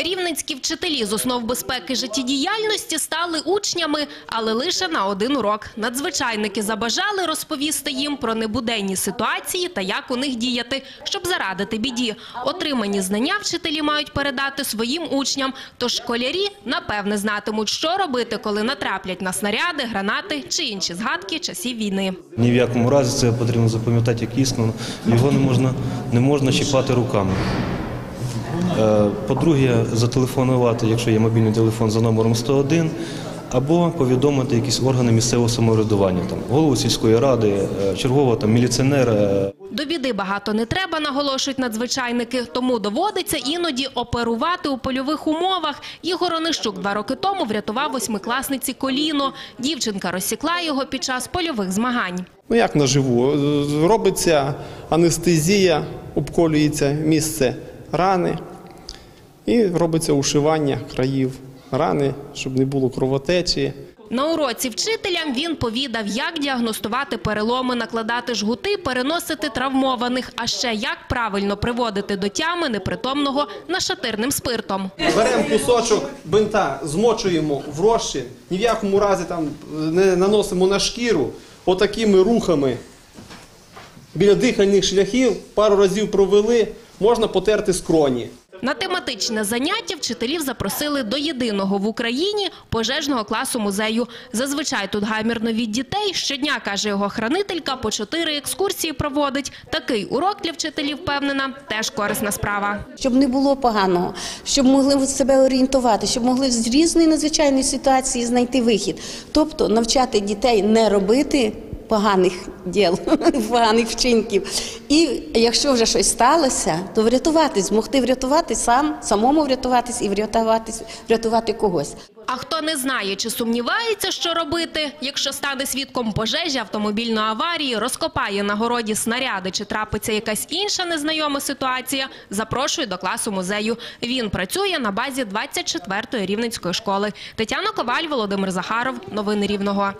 Рівненські вчителі з основ безпеки життєдіяльності стали учнями, але лише на один урок. Надзвичайники забажали розповісти їм про небуденні ситуації та як у них діяти, щоб зарадити біді. Отримані знання вчителі мають передати своїм учням, тож школярі напевне знатимуть, що робити, коли натраплять на снаряди, гранати чи інші згадки часів війни. Ні в якому разі це потрібно запам'ятати як істину. Його не можна, не можна чіпати руками. Е, По-друге, зателефонувати, якщо є мобільний телефон за номером 101, або повідомити якісь органи місцевого самоврядування, там голову сільської ради, е, чергового там міліціонера. До біди багато не треба, наголошують надзвичайники, тому доводиться іноді оперувати у польових умовах. Ігор Онищук два роки тому врятував восьмикласниці коліно. Дівчинка розсікла його під час польових змагань. Ну як наживу? Робиться анестезія, обколюється місце рани і робиться ушивання країв рани, щоб не було кровотечі. На уроці вчителям він повідав, як діагностувати переломи, накладати жгути, переносити травмованих, а ще як правильно приводити до тями непритомного нашатирним спиртом. Беремо кусочок бинта, змочуємо в розчин, ні в якому разі там не наносимо на шкіру, отакими рухами біля дихальних шляхів пару разів провели, можна потерти скроні. На тематичне заняття вчителів запросили до єдиного в Україні пожежного класу музею. Зазвичай тут гамірно від дітей. Щодня, каже його хранителька, по чотири екскурсії проводить. Такий урок для вчителів, впевнена, теж корисна справа. щоб не було поганого, щоб могли себе орієнтувати, щоб могли з різної надзвичайної ситуації знайти вихід. Тобто навчати дітей не робити поганих діл, поганих вчинків. І якщо вже щось сталося, то врятуватись, змогти врятувати сам, самому врятуватись і врятуватись, врятувати когось. А хто не знає чи сумнівається, що робити, якщо стане свідком пожежі, автомобільної аварії, розкопає на городі снаряди чи трапиться якась інша незнайома ситуація, запрошую до класу музею. Він працює на базі 24-ї рівненської школи. Тетяна Коваль, Володимир Захаров. Новини Рівного.